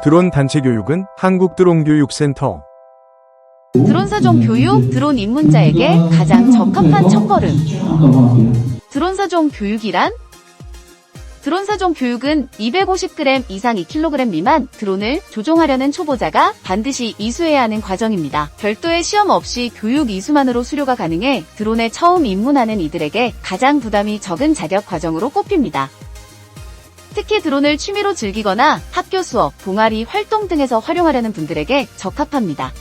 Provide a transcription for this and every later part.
드론 단체 교육은 한국 드론 교육 센터. 드론 사종 교육, 드론 입문자에게 가장 적합한 첫걸음. 드론 사종 교육이란? 드론 사종 교육은 250g 이상 2kg 미만 드론을 조종하려는 초보자가 반드시 이수해야 하는 과정입니다. 별도의 시험 없이 교육 이수만으로 수료가 가능해 드론에 처음 입문하는 이들에게 가장 부담이 적은 자격 과정으로 꼽힙니다. 특히 드론을 취미로 즐기거나 학교 수업, 동아리 활동 등에서 활용하려는 분들에게 적합합니다.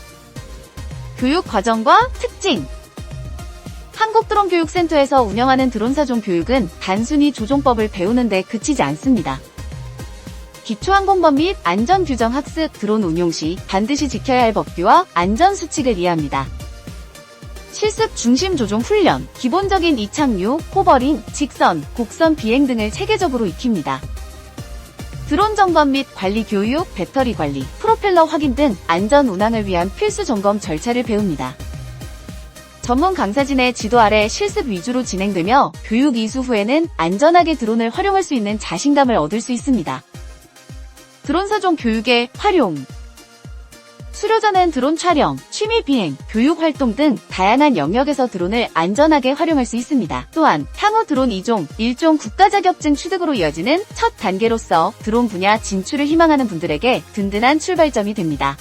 교육 과정과 특징 한국드론교육센터에서 운영하는 드론사종 교육은 단순히 조종법을 배우는 데 그치지 않습니다. 기초항공법 및 안전규정 학습 드론 운용 시 반드시 지켜야 할 법규와 안전수칙을 이해합니다. 실습 중심 조종 훈련, 기본적인 이착륙, 호버링, 직선, 곡선 비행 등을 체계적으로 익힙니다. 드론 점검 및 관리 교육, 배터리 관리, 프로펠러 확인 등 안전 운항을 위한 필수 점검 절차를 배웁니다. 전문 강사진의 지도 아래 실습 위주로 진행되며 교육 이수 후에는 안전하게 드론을 활용할 수 있는 자신감을 얻을 수 있습니다. 드론 사종 교육의 활용 수료자는 드론 촬영, 취미 비행, 교육 활동 등 다양한 영역에서 드론을 안전하게 활용할 수 있습니다. 또한 향후 드론 2종, 1종 국가 자격증 취득으로 이어지는 첫 단계로서 드론 분야 진출을 희망하는 분들에게 든든한 출발점이 됩니다.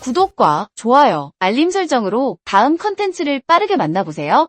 구독과 좋아요, 알림 설정으로 다음 컨텐츠를 빠르게 만나보세요.